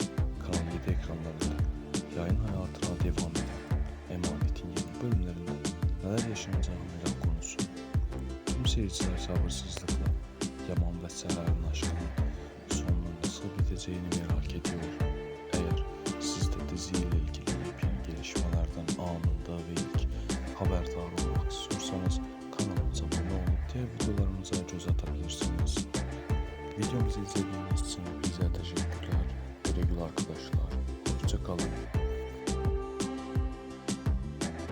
ekranlarında yayın hayatına devam eden Emanet'in yeni bölümlerinde neler yaşanacağını merak konusu. Tüm seyirciler sabırsızlıkla Yaman ve Seray'ın aşkının sonunun nasıl biteceğini merak ediyor. Eğer siz de diziyle ilgili yepyeni gelişmelerden anında ve ilk haberdar olmak istiyorsanız kanalımıza abone olup diğer videolarımıza göz atabilirsiniz. Videomuzu izlediğiniz için bize teşekkürler. Güle güle arkadaşlar.